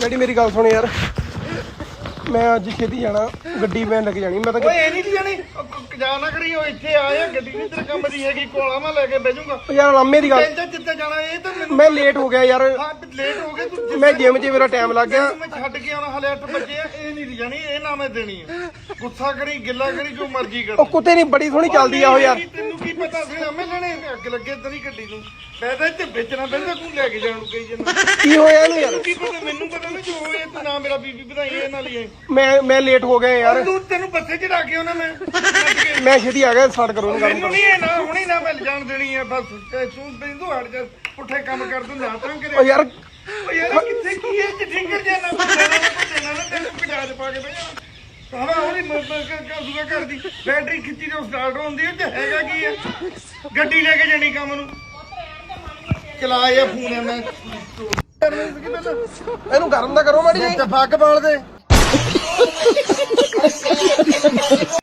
ਜਿਹੜੀ ਮੇਰੀ ਗੱਲ ਸੁਣ ਯਾਰ। ਮੈਂ ਅੱਜ ਛੇਤੀ ਜਾਣਾ ਗੱਡੀ ਮੈਂ ਲੱਗ ਜਾਣੀ ਮੈਂ ਤਾਂ ਓਏ ਇਹ ਨਹੀਂ ਦੀ ਜਾਣੀ? ਜਾ ਨਾ ਕਰੀ ਉਹ ਇੱਥੇ ਆਏ ਗੱਡੀ ਨਹੀਂ ਤੇਰੇ ਕੰਮ ਦੀ ਹੈਗੀ ਕੋਲਾ ਮੈਂ ਲੈ ਕੇ ਬਹਿ ਜਾਊਂਗਾ। ਯਾਰ ਲਾਮੇ ਦੀ ਗੱਲ ਟੈਨਸ਼ਨ ਜਿੱਤੇ ਜਾਣਾ? ਇਹ ਤਾਂ ਮੈਨੂੰ ਮੈਂ ਲੇਟ ਹੋ ਗਿਆ ਯਾਰ। ਹਾਂ ਲੇਟ ਹੋ ਗਏ ਤੂੰ ਮੈਂ ਜਿਮ 'ਚ ਮੇਰਾ ਟਾਈਮ ਲੱਗ ਗਿਆ। ਮੈਂ ਛੱਡ ਕੇ ਆਉਣਾ ਹਲੇ 8 ਵਜੇ ਆ ਇਹ ਨਹੀਂ ਜਾਣੀ ਇਹ ਨਾ ਮੈਂ ਦੇਣੀ ਆ। ਗੁੱਸਾ ਕਰੀ ਗਿੱਲਾ ਕਰੀ ਜੋ ਮਰਜ਼ੀ ਕਰ। ਉਹ ਕੁੱਤੇ ਨਹੀਂ ਬੜੀ ਸੋਹਣੀ ਚੱਲਦੀ ਆ ਉਹ ਯਾਰ। ਤੈਨੂੰ ਕੀ ਪਤਾ ਸੀ ਨਾ ਮੈਂ ਲੈਣੇ ਅੱਗ ਲੱਗੇ ਤੇਰੀ ਗੱਡੀ ਨੂੰ। ਮੈਂ ਤਾਂ ਇੱਥੇ ਵੇਚਣਾ ਪੈਂਦਾ ਤੂੰ ਲੈ ਕੇ ਜਾਣ ਨੂੰ ਕਹੀ ਜਾਂਦਾ। ਕੀ ਹੋਇਆ ਇਹਨੂੰ ਯਾਰ? ਤੈਨੂੰ ਕੀ ਪਤਾ ਮੈਨੂੰ ਪਤਾ ਨਹੀਂ ਜੋ ਹੋਇਆ ਤੂੰ ਨਾ ਮੇਰਾ ਬੀਬੀ ਵਧਾਈ ਇਹ ਨਾਲ ਹੀ ਮੈਂ ਮੈਂ ਲੇਟ ਹੋ ਗਿਆ ਯਾਰ। ਤੂੰ ਤੈਨੂੰ ਬੱਸੇ ਚੜਾ ਕੇ ਆਉਣਾ ਮੈਂ। ਛੱਡ ਕੇ। ਮੈਂ ਛੇਤੀ ਆ ਗਿਆ ਸਟਾਰਟ ਕਰੋ ਇਹਨੂੰ ਮੈਨੂੰ ਕੰਮ। ਨਹੀਂ ਇਹ ਨਾ ਹੁਣੀ ਨਾ ਮੈਂ ਜਾਣ ਦੇਣੀ ਹੈ ਬਸ ਤੇ ਤੂੰ ਬਿੰਦੂ ਹਟ ਜਾ ਪੁੱਠੇ ਕੰਮ ਕਰ ਤੂੰ ਨਾ ਤਾਂ ਉਹ ਕਰੇ ਯਾਰ ਓ ਯਾਰ ਇਹ ਕਿੱਥੇ ਕੀ ਹੈ? ਕਿ ਠਿੰਗਰ ਜਾ ਨਾ ਬੰਦਾ ਨਾ ਬੰਦੇ ਨਾ ਤੈਨੂੰ ਪਿਆਜ ਪਾ ਕੇ ਜਾਣਾ ਸਾਰਾ ਉਹਦੀ ਮਦਦ ਕਰ ਕਰ ਕਰਦੀ? ਬੈਟਰੀ ਖਿੱਚੀ ਜੋ ਸਟਾਰਟ ਹੁੰਦੀ ਹੈ ਤੇ ਹੈਗਾ ਕੀ ਹੈ? ਗੱਡੀ ਲੈ ਕੇ ਜਾਣੀ ਕੰਮ ਨੂੰ। ਚਲਾ ਇਹ ਫੋਨ ਹੈ ਮੈਂ ਇਹਨੂੰ ਗਰਮ ਦਾ ਕਰੋ ਮਾੜੀ ਜੀ ਤੇ ਫੱਗ ਬਾਲ ਦੇ।